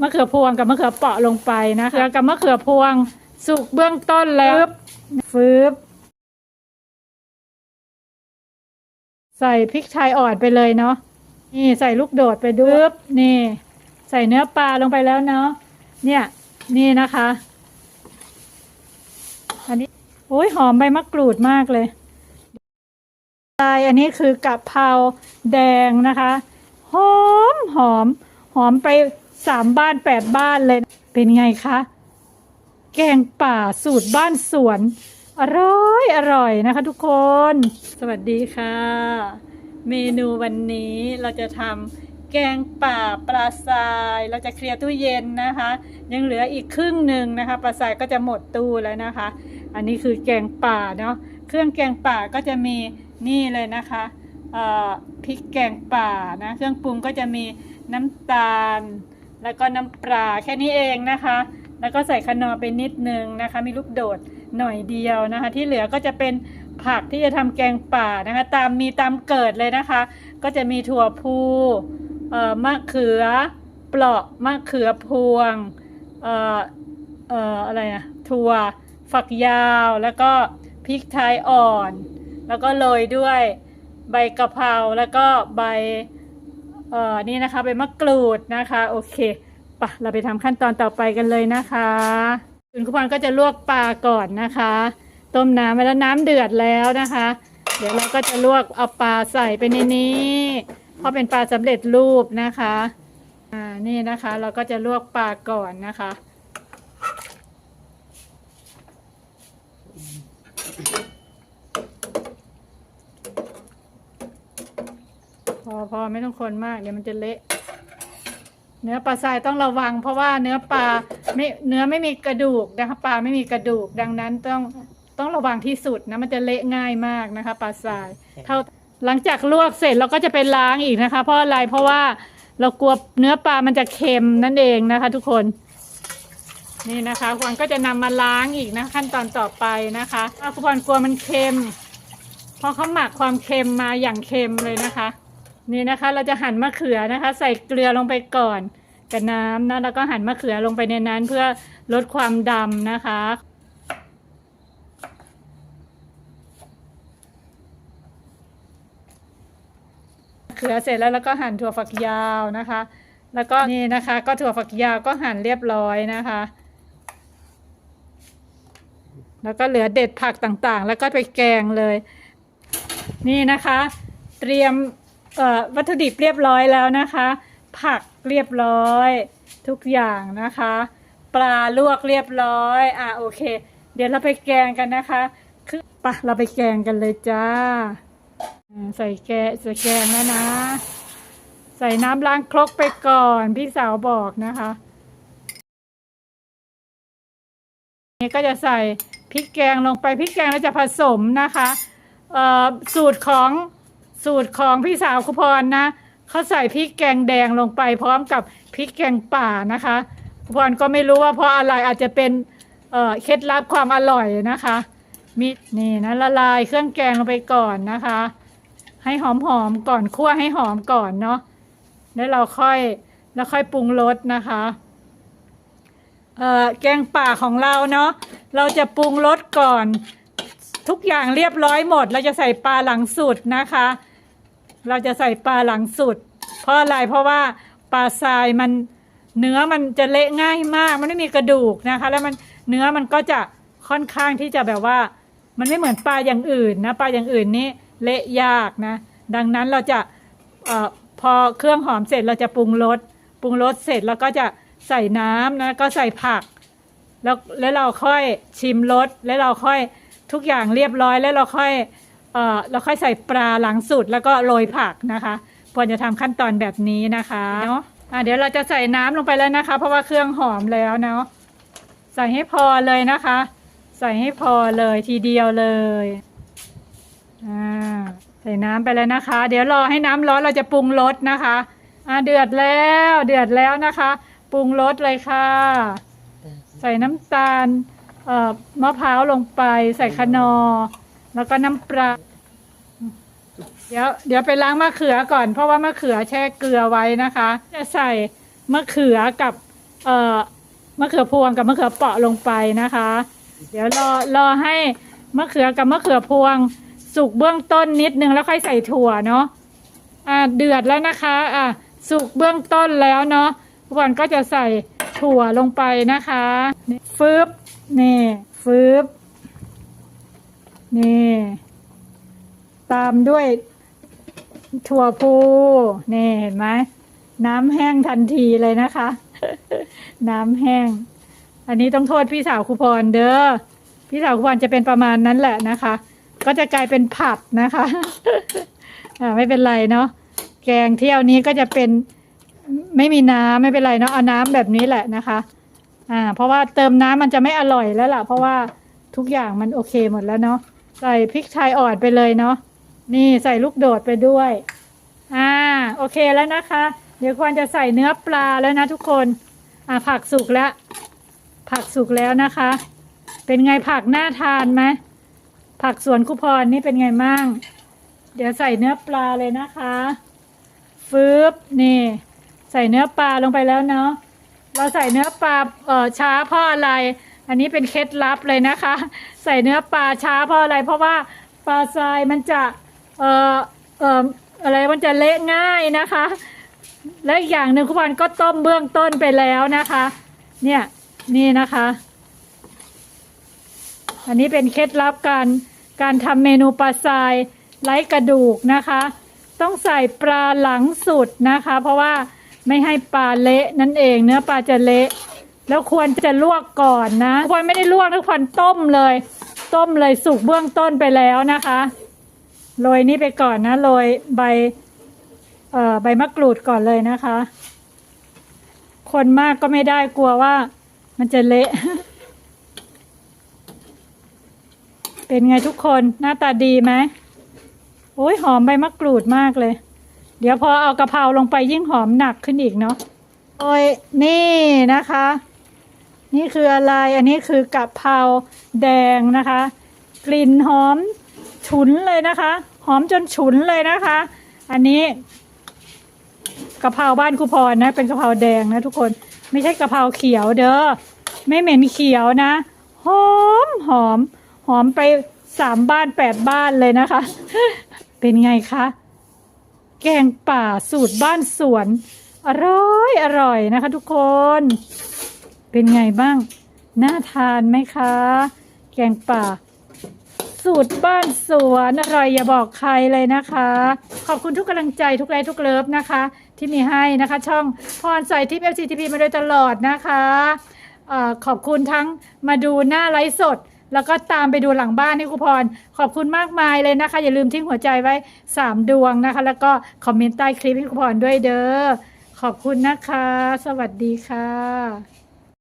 มะเขือพวงกับมะเขือเปราะลงไปนะคะกับมะเขือพวงสุกเบื้องต้นแล้วฟืบใส่พริกไทยอ่อนไปเลยเนาะนี่ใส่ลูกโดดไปด้วยนี่ ใส่เนื้อปลาลงไปแล้วเนาะเนี่ย นี่นะคะ อันนี้โอ้ยหอมใบมะกรูดมากเลยใช่อันนี้คือกะเพราแดงนะคะ หอมหอม หอมไป สามบ้านแปดบ้านเลย เป็นไงคะ แกงป่าสูตรบ้านสวน อร่อยอร่อยนะคะทุกคน สวัสดีค่ะ เมนูวันนี้เราจะทำแกงป่าปลาทราย เราจะเคลียร์ตู้เย็นนะคะ ยังเหลืออีกครึ่งหนึ่งนะคะปลาทรายก็จะหมดตู้แล้วนะคะ อันนี้คือแกงป่าเนาะเครื่องแกงป่าก็จะมีนี่เลยนะคะเอ่อพริกแกงป่านะ เครื่องปรุงก็จะมีน้ำตาล แล้วก็น้ำปลาแค่นี้เองนะคะ แล้วก็ใส่ขนอไปนิดนึงนะคะ มีลูกโดดหน่อยเดียวนะคะ ที่เหลือก็จะเป็นผักที่จะทำแกงป่านะคะ ตามมีตามเกิดเลยนะคะ ก็จะมีถั่วพูเอ่อมะเขือเปราะมะเขือพวงเอ่อเอ่ออะไรนะถั่วฝักยาวแล้วก็พริกไทยอ่อน แล้วก็โรยด้วยใบกะเพราแล้วก็ใบ เอ่อนี่นะคะเป็นมะกรูดนะคะโอเคปะเราไปทำขั้นตอนต่อไปกันเลยนะคะคุณคุปอนก็จะลวกปลาก่อนนะคะ ต้มน้ำไว้แล้วน้ำเดือดแล้วนะคะ เดี๋ยวเราก็จะลวกเอาปลาใส่ไปในนี้เพราะเป็นปลาสำเร็จรูปนะคะอ่านี่นะคะ เราก็จะลวกปลาก่อนนะคะ อพอไม่ต้องคนมากเดี๋ยวมันจะเละ เนื้อปลาทรายต้องระวัง เพราะว่าเนื้อปลาไม่เนื้อไม่มีกระดูกนะคะปลาไม่มีกระดูก ดังนั้นต้องต้องระวังที่สุดนะมันจะเละง่ายมากนะคะปลาทรายเท่าหลังจากลวกเสร็จเราก็จะไปล้างอีกนะคะ เพราะอะไรเพราะว่าเรากลัวเนื้อปลามันจะเค็มนั่นเองนะคะ ทุกคนนี่นะคะควรก็จะนำมาล้างอีกนะขั้นตอนต่อไปนะคะถ้าคุณพรกลัวมันเค็มเพราะเขาหมักความเค็มมาอย่างเค็มเลยนะคะ นี่นะคะ เราจะหั่นมะเขือนะคะ ใส่เกลือลงไปก่อนกับน้ำนะแล้วก็หั่นมะเขือลงไปในนั้นเพื่อลดความดำนะคะ เขือเสร็จแล้วแล้วก็หั่นถั่วฝักยาวนะคะ แล้วก็นี่นะคะ ก็ถั่วฝักยาวก็หั่นเรียบร้อยนะคะ แล้วก็เหลือเด็ดผักต่างๆ แล้วก็ไปแกงเลย นี่นะคะ เตรียม วัตถุดิบเรียบร้อยแล้วนะคะ ผักเรียบร้อย ทุกอย่างนะคะ ปลาลวกเรียบร้อย อะโอเค เดี๋ยวเราไปแกงกันนะคะ คือปะเราไปแกงกันเลยจ้า ใส่แกะใส่แกงแล้วนะ ใส่น้ำล้างครกไปก่อน พี่สาวบอกนะคะนี่ก็จะใส่พริกแกงลงไปพริกแกงเราจะผสมนะคะสูตรของ สูตรของพี่สาวคุพรนะเขาใส่พริกแกงแดงลงไปพร้อมกับพริกแกงป่านะคะคุพรก็ไม่รู้ว่าเพราะอะไรอาจจะเป็นเอ่อเคล็ดลับความอร่อยนะคะมีนี่นะละลายเครื่องแกงลงไปก่อนนะคะ ให้หอมๆก่อนคั่วให้หอมก่อนเนาะแล้วเราค่อยแล้วค่อยปรุงรสนะคะเอ่อแกงป่าของเราเนาะเราจะปรุงรสก่อน ทุกอย่างเรียบร้อยหมด เราจะใส่ปลาหลังสุดนะคะ เราจะใส่ปลาหลังสุด เพราะอะไรเพราะว่าปลาทรายมันเนื้อมันจะเละง่ายมาก มันไม่มีกระดูกนะคะ แล้วมันเนื้อมันก็จะค่อนข้างที่จะแบบว่า มันไม่เหมือนปลาอย่างอื่นนะปลาอย่างอื่นนี่เละยากนะ ดังนั้นเราจะออพอเครื่องหอมเสร็จเราจะปรุงรสปรุงรสเสร็จแล้วก็จะใส่น้ำนะก็ใส่ผัก แล้วแล้วเราค่อยชิมรสแล้วเราค่อยทุกอย่างเรียบร้อยแล้วเราค่อย เอ่อเราค่อยใส่ปลาหลังสุดแล้วก็โรยผักนะคะควรจะทำขั้นตอนแบบนี้นะคะเนาะอะเดี๋ยวเราจะใส่น้ำลงไปแล้วนะคะ เพราะว่าเครื่องหอมแล้วเนาะใส่ให้พอเลยนะคะ ใส่ให้พอเลยทีเดียวเลยอ่าใส่น้ำไปแล้วนะคะ เดี๋ยวรอให้น้ำร้อนเราจะปรุงรสนะคะอ่าเดือดแล้วเดือดแล้วนะคะ ปรุงรสเลยค่ะ ใส่น้ำตาลเอ่อมะพร้าวลงไป ใส่คนอร์ แล้วก็น้ำปลาเดี๋ยวเดี๋ยวไปล้างมะเขือก่อน เพราะว่ามะเขือแช่เกลือไว้นะคะ จะใส่มะเขือกับเอ่อมะเขือพวงกับมะเขือเปาะลงไปนะคะ เดี๋ยวรอรอให้มะเขือกับมะเขือพวง สุกเบื้องต้นนิดนึงแล้วค่อยใส่ถั่วเนาะอ่าเดือดแล้วนะคะอะสุกเบื้องต้นแล้วเนาะวันก็จะใส่ถั่วลงไปนะคะฟืบนี่ฟืบ นี่ ตามด้วยถั่วพูนี่เห็นไหมน้ำแห้งทันทีเลยนะคะ น้ำแห้ง อันนี้ต้องโทษพี่สาวครูพรเด้อพี่สาวครูพรจะเป็นประมาณนั้นแหละนะคะ ก็จะกลายเป็นผัดนะคะอ่าไม่เป็นไรเนาะแกงเที่ยวนี้ก็จะเป็นไม่มีน้ำไม่เป็นไรเนาะเอาน้ำแบบนี้แหละนะคะอ่าเพราะว่าเติมน้ำมันจะไม่อร่อยแล้วล่ะ เพราะว่าทุกอย่างมันโอเคหมดแล้วเนาะ ใส่พริกไทยอ่อนไปเลยเนาะนี่ใส่ลูกโดดไปด้วย อ่า โอเคแล้วนะคะ เดี๋ยวควรจะใส่เนื้อปลาแล้วนะทุกคน อ่าผักสุกแล้ว ผักสุกแล้วนะคะ เป็นไงผักน่าทานไหมผักสวนคุพรนี่เป็นไงมั่ง เดี๋ยวใส่เนื้อปลาเลยนะคะฟืบนี่ ใส่เนื้อปลาลงไปแล้วเนาะเราใส่เนื้อปลาเอ่อช้าเพราะอะไร อันนี้เป็นเคล็ดลับเลยนะคะ ใส่เนื้อปลาช้าเพราะอะไร เพราะว่าปลาทรายมันจะเอ่อเอ่ออะไรมันจะเละง่ายนะคะ และอีกอย่างหนึ่งคุณพันก็ต้มเบื้องต้นไปแล้วนะคะ เนี่ยนี่นะคะ อันนี้เป็นเคล็ดลับการการทำเมนูปลาทรายไร้กระดูกนะคะ ต้องใส่ปลาหลังสุดนะคะ เพราะว่าไม่ให้ปลาเละนั่นเอง เนื้อปลาจะเละ แล้วควรจะลวกก่อนนะ ควรไม่ได้ลวกนะควรต้มเลย ต้มเลยสุกเบื้องต้นไปแล้วนะคะโรยนี่ไปก่อนนะโรยใบเอ่อใบมะกรูดก่อนเลยนะคะ คนมากก็ไม่ได้กลัวว่ามันจะเละ เป็นไงทุกคนหน้าตาดีไหมโอ้ยหอมใบมะกรูดมากเลย เดี๋ยวพอเอากะเพราลงไปยิ่งหอมหนักขึ้นอีกเนาะโอ้ยนี่นะคะ นี่คืออะไร อันนี้คือกะเพราแดงนะคะ กลิ่นหอมฉุนเลยนะคะ หอมจนฉุนเลยนะคะ อันนี้กะเพราบ้านครูพรนะ เป็นกะเพราแดงนะทุกคน ไม่ใช่กะเพราเขียวเด้อ ไม่เหม็นเขียวนะ หอมหอม หอมไปสามบ้านแปดบ้านเลยนะคะ เป็นไงคะ แกงป่าสูตรบ้านสวน อร่อยอร่อยนะคะทุกคน เป็นไงบ้าง น่าทานไหมคะ แกงป่า สูตรบ้านสวนอร่อยอย่าบอกใครเลยนะคะ ขอบคุณทุกกำลังใจทุกไลค์ทุกเลิฟนะคะ ที่มีให้นะคะ ช่องพรใส่ทิป FCTP มาโดยตลอดนะคะอขอบคุณทั้งมาดูหน้าไลฟ์สด แล้วก็ตามไปดูหลังบ้านให้ครูพร ขอบคุณมากมายเลยนะคะ อย่าลืมทิ้งหัวใจไว้ 3 ดวงนะคะ แล้วก็คอมเมนต์ใต้คลิปให้ครูพรด้วยเด้อขอบคุณนะคะ สวัสดีค่ะ